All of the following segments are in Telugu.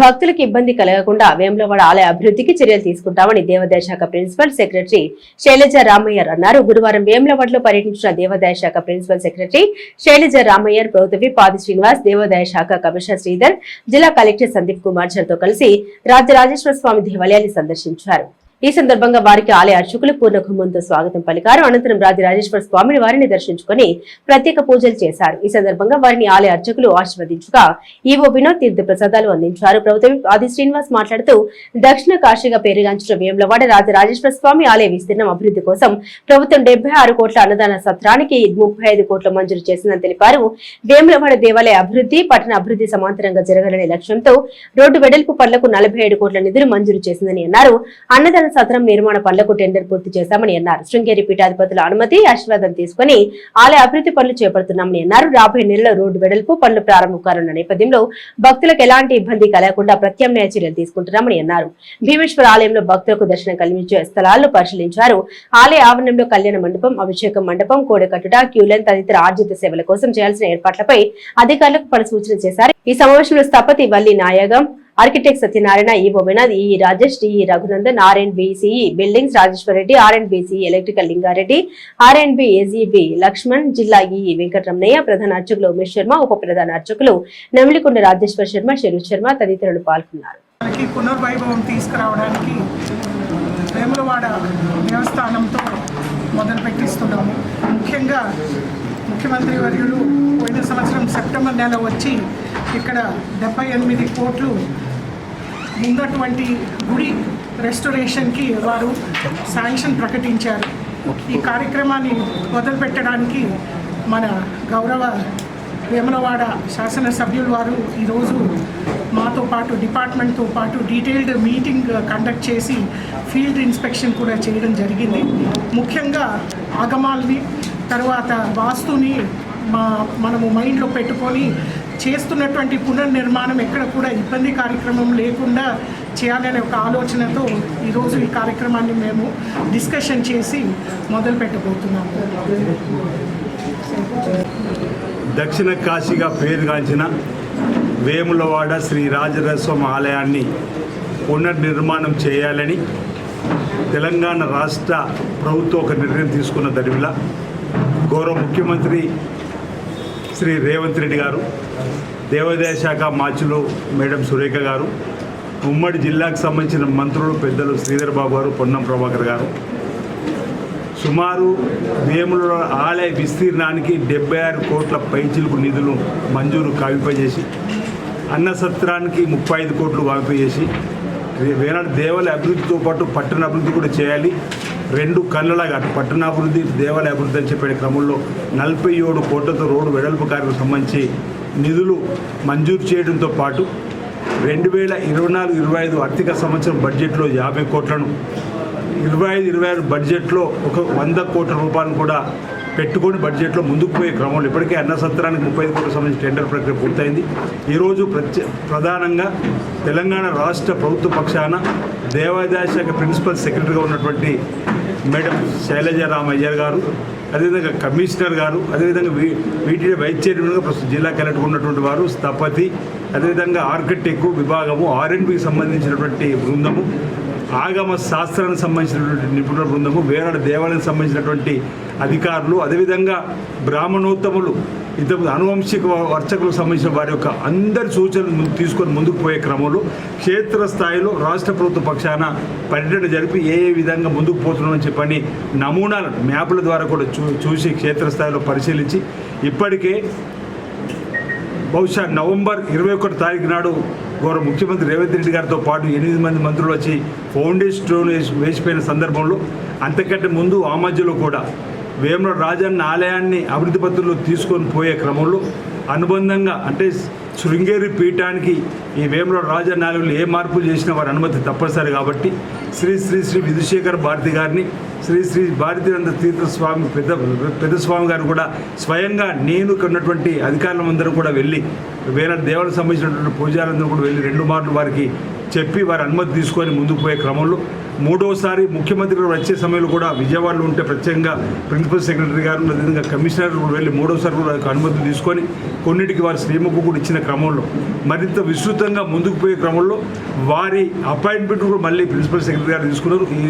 భక్తులకు ఇబ్బంది కలగకుండా వేములవాడ ఆలయ అభివృద్ధికి చర్యలు తీసుకుంటామని దేవాదాయ శాఖ ప్రిన్సిపల్ సెక్రటరీ శైలజ రామయ్యర్ అన్నారు. గురువారం వేములవాడలో పర్యటించిన దేవాదాయ శాఖ ప్రిన్సిపల్ సెక్రటరీ శైలజ రామయ్యర్ ప్రభుత్వ పాది శ్రీనివాస్ దేవాదాయ శాఖ కమిషనర్ శ్రీధర్ జిల్లా కలెక్టర్ సందీప్ కుమార్తో కలిసి రాజరాజేశ్వర స్వామి దేవాలయాన్ని సందర్శించారు. ఈ సందర్భంగా వారికి ఆలయ అర్చకులు పూర్ణకుంభంతో స్వాగతం పలికారు. అనంతరం రాజరాజేశ్వర స్వామిని వారిని దర్శించుకుని ప్రత్యేక పూజలు చేశారు. ఈ సందర్భంగా వారిని ఆలయ అర్చకులు ఆశీర్వదించగా ఈవో వినోద్ తీర్థ ప్రసాదాలు అందించారు. ప్రభుత్వం ఆది శ్రీనివాస్ మాట్లాడుతూ దక్షిణ కాశీగా పేరుగాంచిన వేములవాడ రాజరాజేశ్వర స్వామి ఆలయ విస్తీర్ణం అభివృద్ధి కోసం ప్రభుత్వం డెబ్బై ఆరు కోట్ల అన్నదాన సత్రానికి ముప్పై ఐదు కోట్ల మంజూరు చేసిందని తెలిపారు. వేములవాడ దేవాలయ అభివృద్ధి పట్టణ అభివృద్ధి సమాంతరంగా జరగాలనే లక్ష్యంతో రోడ్డు వెడల్పు పనులకు నలభై ఏడు కోట్ల నిధులు మంజూరు చేసిందని అన్నారు. అన్నదాన సత్రం నిర్మాణ పనులకు టెండర్ పూర్తి చేశామని అన్నారు. శృంగేరి పీఠాధిపతుల అనుమతి ఆశీర్వాదం తీసుకుని ఆలయ అభివృద్ధి పనులు చేపడుతున్నామని అన్నారు. రాబోయే నెలలో రోడ్డు వెడల్పు పనులు ప్రారంభం కానున్న నేపథ్యంలో భక్తులకు ఎలాంటి ఇబ్బంది కలగకుండా ప్రత్యామ్నాయ చర్యలు తీసుకుంటున్నామని అన్నారు. భీమేశ్వర ఆలయంలో భక్తులకు దర్శనం కల్పించే స్థలాలను పరిశీలించారు. ఆలయ ఆవరణంలో కళ్యాణ మండపం అభిషేకం మండపం కోడెకట్టుట క్యూలెన్ తదితర ఆర్జిత సేవల కోసం చేయాల్సిన ఏర్పాట్లపై అధికారులకు పలు సూచన చేశారు. ఈ సమావేశంలో స్థపతి Valli Nayagam architect Satyanarayana EO Vinath E Rajesh D Raghunandan R and BCE buildings Rajeshwara Reddy R and BCE electrical Lingareddy R and B AGB Lakshman జిల్లా ఈ వెంకటరమణయ్య ప్రధాన అర్చకులు ఉమేష్ శర్మ ఉప ప్రధాన అర్చకులు నెమిలికొండ రాజేశ్వర శర్మ శరత్ శర్మ తదితరులు పాల్గొన్నారు. మనకి పునర్వైభవం తీసుకురావడానికి వేములవాడ దేవస్థానంతో మొదలు పెట్టిస్తున్నాము. ముఖ్యంగా ముఖ్యమంత్రి వర్యులు పోయిన సంవత్సరం సెప్టెంబర్ నెల వచ్చి ఇక్కడ డెబ్బై ఎనిమిది కోట్లు ఉన్నటువంటి గుడి రెస్టోరేషన్కి వారు శాంక్షన్ ప్రకటించారు. ఈ కార్యక్రమాన్ని మొదలుపెట్టడానికి మన గౌరవ వేములవాడ శాసనసభ్యులు వారు ఈరోజు మాతో పాటు డిపార్ట్మెంట్తో పాటు డీటెయిల్డ్ మీటింగ్ కండక్ట్ చేసి ఫీల్డ్ ఇన్స్పెక్షన్ కూడా చేయడం జరిగింది. ముఖ్యంగా ఆగమాల్ని తర్వాత వాస్తుని మా మనము మైండ్లో పెట్టుకొని చేస్తున్నటువంటి పునర్నిర్మాణం ఎక్కడ కూడా ఇబ్బంది కార్యక్రమం లేకుండా చేయాలనే ఒక ఆలోచనతో ఈరోజు ఈ కార్యక్రమాన్ని మేము డిస్కషన్ చేసి మొదలు పెట్టబోతున్నాము దక్షిణ కాశీగా పేరుగాంచిన వేములవాడ శ్రీ రాజరస్వామి ఆలయాన్ని పునర్నిర్మాణం చేయాలని తెలంగాణ రాష్ట్ర ప్రభుత్వం ఒక నిర్ణయం తీసుకున్న దరివిలా గౌరవ ముఖ్యమంత్రి శ్రీ రేవంత్ రెడ్డి గారు దేవాదాయ శాఖ మార్చులు మేడం సురేఖ గారు ఉమ్మడి జిల్లాకు సంబంధించిన మంత్రులు పెద్దలు శ్రీధర్ బాబు గారు పొన్నం ప్రభాకర్ గారు. సుమారు వేముల ఆలయ విస్తీర్ణానికి డెబ్బై ఆరు కోట్ల పైచిలుకు నిధులు మంజూరు కావింపజేసి అన్న సత్రానికి ముప్పై ఐదు కోట్లు కావింపజేసి వేనాడు దేవాలయ అభివృద్ధితో పాటు పట్టణ అభివృద్ధి కూడా చేయాలి. రెండు కళ్ళలాగా పట్టణాభివృద్ధి దేవాలయ అభివృద్ధి అని చెప్పే క్రమంలో నలభై ఏడు కోట్లతో రోడ్డు వెడల్పు కార్యకు సంబంధించి నిధులు మంజూరు చేయడంతో పాటు రెండు వేల ఇరవై నాలుగు ఇరవై ఐదు ఆర్థిక సంవత్సరం బడ్జెట్లో యాభై కోట్లను ఇరవై ఐదు ఇరవై ఆరు బడ్జెట్లో ఒక వంద కోట్ల రూపాయలను కూడా పెట్టుకొని బడ్జెట్లో ముందుకు పోయే క్రమంలో ఇప్పటికే అన్న సత్రానికి ముప్పై ఐదు కోట్ల సంబంధించి టెండర్ ప్రక్రియ పూర్తయింది. ఈరోజు ప్రత్యే ప్రధానంగా తెలంగాణ రాష్ట్ర ప్రభుత్వ పక్షాన దేవాదాయ శాఖ ప్రిన్సిపల్ సెక్రటరీగా ఉన్నటువంటి మేడం శైలజ రామయ్యర్ గారు అదేవిధంగా కమిషనర్ గారు అదేవిధంగా వీ వీటి వైస్ చైర్మన్గా ప్రస్తుతం జిల్లా కలెక్టర్ ఉన్నటువంటి వారు స్థపతి అదేవిధంగా ఆర్కిటెక్ విభాగము ఆర్ఎండ్బికి సంబంధించినటువంటి బృందము ఆగమ శాస్త్రానికి సంబంధించినటువంటి నిపుణుల బృందము వేరే దేవాలయానికి సంబంధించినటువంటి అధికారులు అదేవిధంగా బ్రాహ్మణోత్తములు ఇంతకుముందు అనువంశిక వర్చకులకు సంబంధించిన వారి యొక్క అందరి సూచనలు తీసుకొని ముందుకు పోయే క్రమంలో క్షేత్రస్థాయిలో రాష్ట్ర ప్రభుత్వ పక్షాన పర్యటన జరిపి ఏ ఏ విధంగా ముందుకు పోతున్నామని చెప్పని నమూనాలు మ్యాప్ల ద్వారా కూడా చూ చూసి క్షేత్రస్థాయిలో పరిశీలించి ఇప్పటికే బహుశా నవంబర్ ఇరవై ఒకటి తారీఖు నాడు గౌరవ ముఖ్యమంత్రి రేవంత్ రెడ్డి గారితో పాటు ఎనిమిది మంది మంత్రులు వచ్చి ఫౌండేషన్ స్టోన్ వేసి వేసిపోయిన సందర్భంలో అంతకంటే ముందు ఆ మధ్యలో కూడా వేముల రాజన్న ఆలయాన్ని అభివృద్ధి పత్రంలో తీసుకొని పోయే క్రమంలో అనుబంధంగా అంటే శృంగేరి పీఠానికి ఈ వేముల రాజన్న ఆలయంలో ఏ మార్పులు చేసినా వారి అనుమతి తప్పనిసరి కాబట్టి శ్రీ శ్రీ శ్రీ విధుశేఖర్ భారతి గారిని శ్రీ శ్రీ భారతీనంద తీర్థ స్వామి పెద్ద పెద్ద స్వామి గారు కూడా స్వయంగా నేను కన్నటువంటి ఉన్నటువంటి అధికారులందరూ కూడా వెళ్ళి వేరే దేవాలకు సంబంధించినటువంటి పూజారందరూ కూడా వెళ్ళి రెండు మార్లు వారికి చెప్పి వారి అనుమతి తీసుకొని ముందుకు పోయే క్రమంలో మూడోసారి ముఖ్యమంత్రి గారు వచ్చే సమయంలో కూడా విజయవాడలో ఉంటే ప్రత్యేకంగా ప్రిన్సిపల్ సెక్రటరీ గారు అదేవిధంగా కమిషనర్ కూడా వెళ్ళి మూడోసారి కూడా అనుమతి తీసుకొని కొన్నిటికి వారి శ్రీమకు కూడా ఇచ్చిన క్రమంలో మరింత విస్తృతంగా ముందుకు పోయే క్రమంలో వారి అపాయింట్మెంట్ కూడా మళ్ళీ ప్రిన్సిపల్ సెక్రటరీ గారు తీసుకున్నారు. ఈ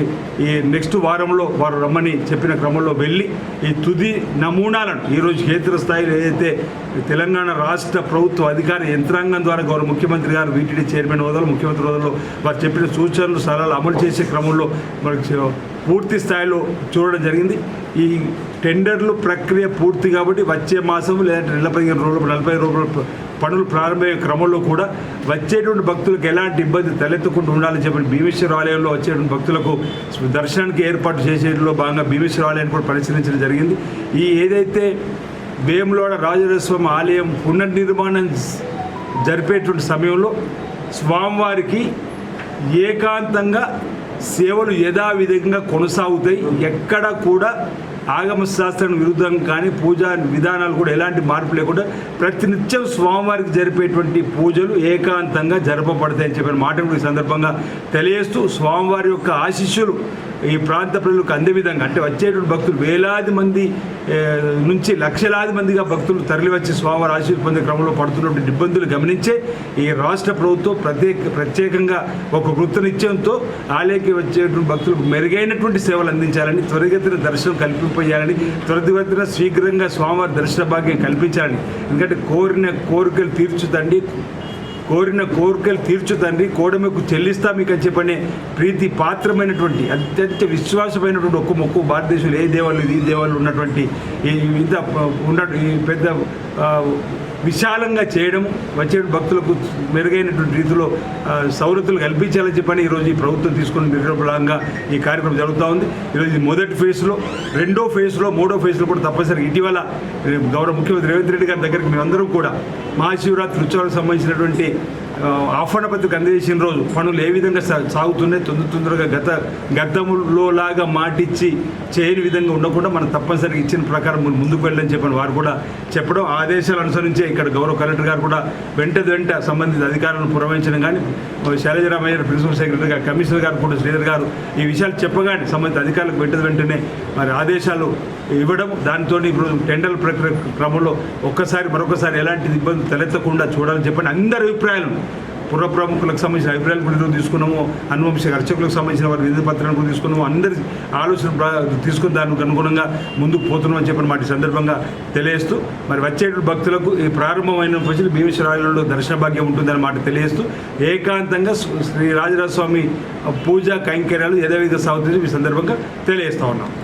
ఈ నెక్స్ట్ వారంలో వారు రమ్మని చెప్పిన క్రమంలో వెళ్ళి ఈ తుది నమూనాలను ఈరోజు క్షేత్ర స్థాయిలో ఏదైతే తెలంగాణ రాష్ట్ర ప్రభుత్వ అధికార యంత్రాంగం ద్వారా గౌరవ ముఖ్యమంత్రి గారు వీటిడి చైర్మన్ హోదాలో ముఖ్యమంత్రి హోదాలో వారు చెప్పిన సూచనలు సలహాలు అమలు చేసే క్రమంలో మనకి పూర్తి స్థాయిలో చూడడం జరిగింది. ఈ టెండర్లు ప్రక్రియ పూర్తి కాబట్టి వచ్చే మాసం లేదంటే నలభై రోజులు నలభై రోజుల పనులు ప్రారంభమయ్యే క్రమంలో కూడా వచ్చేటువంటి భక్తులకు ఎలాంటి ఇబ్బంది తలెత్తకుండా ఉండాలని చెప్పి భీమేశ్వర ఆలయంలో వచ్చేటువంటి భక్తులకు దర్శనానికి ఏర్పాటు చేసేట్లో భాగంగా భీమేశ్వర ఆలయాన్ని కూడా పరిశీలించడం జరిగింది. ఈ ఏదైతే వేములోడ రాజరాజస్వామి ఆలయం పునర్నిర్మాణం జరిపేటువంటి సమయంలో స్వామివారికి ఏకాంతంగా సేవలు యథావిధంగా కొనసాగుతాయి. ఎక్కడ కూడా ఆగమ శాస్త్రం విరుద్ధం కానీ పూజా విధానాలు కూడా ఎలాంటి మార్పు లేకుండా ప్రతినిత్యం స్వామివారికి జరిపేటువంటి పూజలు ఏకాంతంగా జరపబడతాయని చెప్పిన మాట ఈ సందర్భంగా తెలియజేస్తూ స్వామివారి యొక్క ఆశీస్సులు ఈ ప్రాంత ప్రజలకు అందే విధంగా అంటే వచ్చేటువంటి భక్తులు వేలాది మంది నుంచి లక్షలాది మందిగా భక్తులు తరలివచ్చి స్వామివారి ఆశీర్వ పొందే క్రమంలో పడుతున్నటువంటి ఇబ్బందులు గమనించే ఈ రాష్ట్ర ప్రభుత్వం ప్రత్యేక ప్రత్యేకంగా ఒక వృత్తనిత్యంతో ఆలయకి వచ్చేటువంటి భక్తులకు మెరుగైనటువంటి సేవలు అందించాలని త్వరిగతిన దర్శనం కల్పింపజేయాలని త్వరితగతిన శీఘ్రంగా స్వామివారి దర్శన భాగ్యం కల్పించాలని ఎందుకంటే కోరిన కోరికలు తీర్చుతండి కోరిన కోరికలు తీర్చు తండ్రి కోడమెకు చెల్లిస్తా మీకు అని చెప్పనే ప్రీతి పాత్రమైనటువంటి అత్యంత విశ్వాసమైనటువంటి ఒక్క మొక్కు భారతదేశంలో ఏ దేవాలు ఈ దేవాలు ఉన్నటువంటి ఈ ఇంత ఉన్న ఈ పెద్ద విశాలంగా చేయడము వచ్చే భక్తులకు మెరుగైనటువంటి రీతిలో సౌలతులు కల్పించాలని చెప్పని ఈరోజు ఈ ప్రభుత్వం తీసుకున్న నిర్ణయం ఈ కార్యక్రమం జరుగుతూ ఉంది. ఈరోజు మొదటి ఫేజ్లో రెండో ఫేజ్లో మూడో ఫేజ్లో కూడా తప్పనిసరి ఇటీవల గౌరవ ముఖ్యమంత్రి రేవంత్ రెడ్డి గారి దగ్గరికి మేమందరం కూడా మహాశివరాత్రి ఉత్సవాలకు సంబంధించినటువంటి ఆ, ఆహ్వాన పత్రిక అందజేసిన రోజు పనులు ఏ విధంగా సాగుతున్నాయి? తొందర తొందరగా గత గతంలో లాగా మాటిచ్చి చేయని విధంగా ఉండకుండా మనం తప్పనిసరిగా ఇచ్చిన ప్రకారం మనం ముందుకు వెళ్ళని చెప్పని వారు కూడా చెప్పడం ఆదేశాలు అనుసరించే ఇక్కడ గౌరవ కలెక్టర్ గారు కూడా వెంట వెంట సంబంధిత అధికారులను పురమించడం కానీ శైలజరామయ్య గారు ప్రిన్సిపల్ సెక్రటరీ గారు కమిషనర్ గారు కూడా శ్రీధర్ గారు ఈ విషయాలు చెప్పగానే సంబంధిత అధికారులకు వెంట వెంటనే మరి ఆదేశాలు ఇవ్వడం దానితో ఇప్పుడు టెండర్ ప్రక్రియ క్రమంలో ఒక్కసారి మరొకసారి ఎలాంటి ఇబ్బంది తలెత్తకుండా చూడాలని చెప్పని అందరి అభిప్రాయాలు. పుర ప్రముఖులకు సంబంధించిన అభిప్రాయాలు కూడా ఈరోజు తీసుకున్నాము. అనువంశ అర్చకులకు సంబంధించిన వారి విధి పత్రాలను కూడా తీసుకున్నాము. అందరి ఆలోచన తీసుకుని దానికి అనుగుణంగా ముందుకు పోతున్నామని చెప్పిన మాట సందర్భంగా తెలియజేస్తూ మరి వచ్చే భక్తులకు ఈ ప్రారంభమైన ప్రజలు భీమేశ్వరాలయంలో దర్శన భాగ్యం ఉంటుందని మాట తెలియజేస్తూ ఏకాంతంగా శ్రీ రాజరాజస్వామి పూజా కైంకర్యాలు యథావిధ సాగుతుంది ఈ సందర్భంగా తెలియజేస్తా ఉన్నాం.